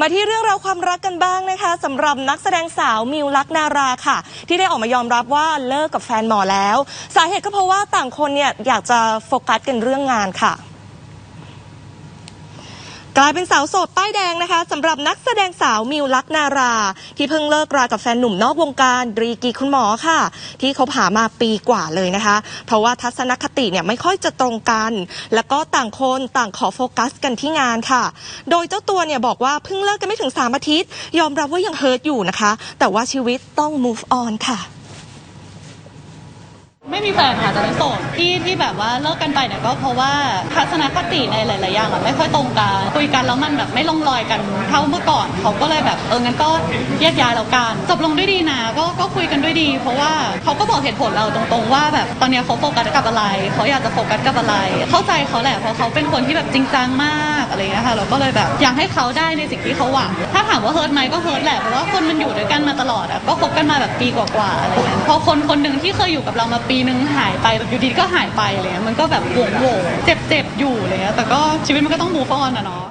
มาที่เรื่องราวความรักกันบ้างนะคะสำหรับนักแสดงสาวมิวลักนาราค่ะ ที่ได้ออกมายอมรับว่าเลิกกับแฟนหมอแล้ว สาเหตุก็เพราะว่าต่างคนเนี่ยอยากจะโฟกัสกันเรื่องงานค่ะ กลายเป็นสาวโสดป้ายแดงนะคะสำหรับนักแสดงสาวมิวลักนารา ที่เพิ่งเลิกรากับแฟนหนุ่มนอกวงการดรีกีคุณหมอค่ะ ที่เขาหามาปีกว่าเลยนะคะ เพราะว่าทัศนคติเนี่ยไม่ค่อยจะตรงกัน แล้วก็ต่างคนต่างขอโฟกัสกันที่งานค่ะ โดยเจ้าตัวเนี่ยบอกว่าเพิ่งเลิกกันไม่ถึง3อาทิตย์ ยอมรับว่ายังเฮิร์ตอยู่นะคะ แต่ว่าชีวิตต้อง move on ค่ะ ไม่มีแฟนค่ะตอนนี้โสดที่ที่แบบว่าเลิกกันไปเนี่ยก็เพราะว่าทัศนคติในหลาย ๆ อย่างอะไม่ค่อยตรงกันคุยกันแล้วมันแบบไม่ลงรอยกันเท่าเมื่อก่อนเขาก็เลยแบบเอองั้นก็แยกย้ายแล้วกันจบลงด้วยดีนะก็ก็คุยกันด้วยดี เพราะว่าเขาก็บอกเหตุผลเราตรง ๆ ว่าแบบตอนเนี้ยเขาโฟกัสกับอะไรเขาอยากจะโฟกัสกับอะไร เข้าใจเขาแหละเพราะเขาเป็นคนที่แบบจริงจังมากอะไรอย่างเงี้ยค่ะเราก็เลยแบบอยากให้เขาได้ในสิ่งที่เขาหวัง ถ้าถามว่าเฮิร์ตไหมก็เฮิร์ตแหละเพราะว่าคนมันอยู่ด้วยกันมาตลอดอะก็คบกันมาแบบปีกว่า ๆ อะไรอย่างเงี้ยพอคนคนหนึ่งที่เคยอยู่กับเรามาปีนึงหายไปแบบอยู่ดีก็หายไปเลยมันก็แบบโหวงโหวงเจ็บๆอยู่เลยแต่ก็ชีวิตมันก็ต้องมูฟออนอะเนาะ